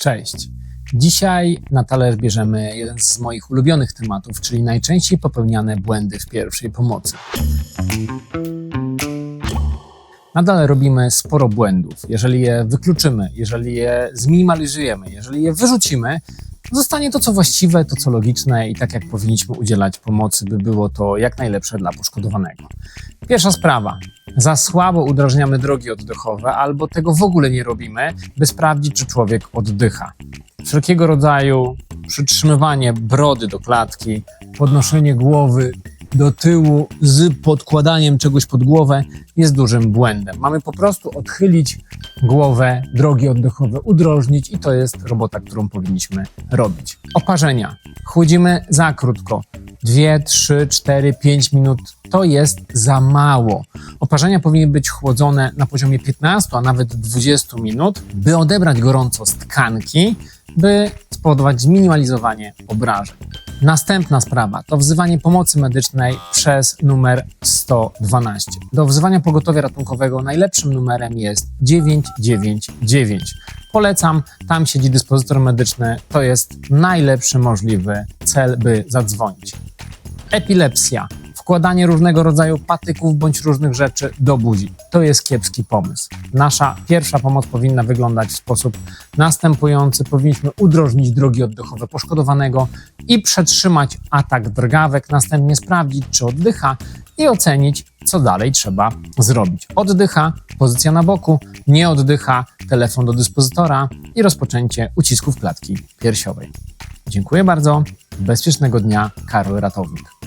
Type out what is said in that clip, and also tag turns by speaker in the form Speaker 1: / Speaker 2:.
Speaker 1: Cześć. Dzisiaj na talerz bierzemy jeden z moich ulubionych tematów, czyli najczęściej popełniane błędy w pierwszej pomocy. Nadal robimy sporo błędów. Jeżeli je wykluczymy, jeżeli je zminimalizujemy, jeżeli je wyrzucimy, zostanie to, co właściwe, to, co logiczne i tak, jak powinniśmy udzielać pomocy, by było to jak najlepsze dla poszkodowanego. Pierwsza sprawa. Za słabo udrażniamy drogi oddechowe albo tego w ogóle nie robimy, by sprawdzić, czy człowiek oddycha. Wszelkiego rodzaju przytrzymywanie brody do klatki, podnoszenie głowy do tyłu z podkładaniem czegoś pod głowę jest dużym błędem. Mamy po prostu odchylić głowę, drogi oddechowe, udrożnić i to jest robota, którą powinniśmy robić. Oparzenia. Chłodzimy za krótko. 2, 3, 4, 5 minut to jest za mało. Oparzenia powinny być chłodzone na poziomie 15, a nawet 20 minut, by odebrać gorąco z tkanki, by spowodować zminimalizowanie obrażeń. Następna sprawa to wzywanie pomocy medycznej przez numer 112. Do wzywania pogotowia ratunkowego najlepszym numerem jest 999. Polecam, tam siedzi dyspozytor medyczny, to jest najlepszy możliwy cel, by zadzwonić. Epilepsja. Wkładanie różnego rodzaju patyków bądź różnych rzeczy do buzi. To jest kiepski pomysł. Nasza pierwsza pomoc powinna wyglądać w sposób następujący. Powinniśmy udrożnić drogi oddechowe poszkodowanego i przetrzymać atak drgawek, następnie sprawdzić, czy oddycha i ocenić, co dalej trzeba zrobić. Oddycha, pozycja na boku, nie oddycha, telefon do dyspozytora i rozpoczęcie ucisków klatki piersiowej. Dziękuję bardzo. Bezpiecznego dnia, Karol Ratownik.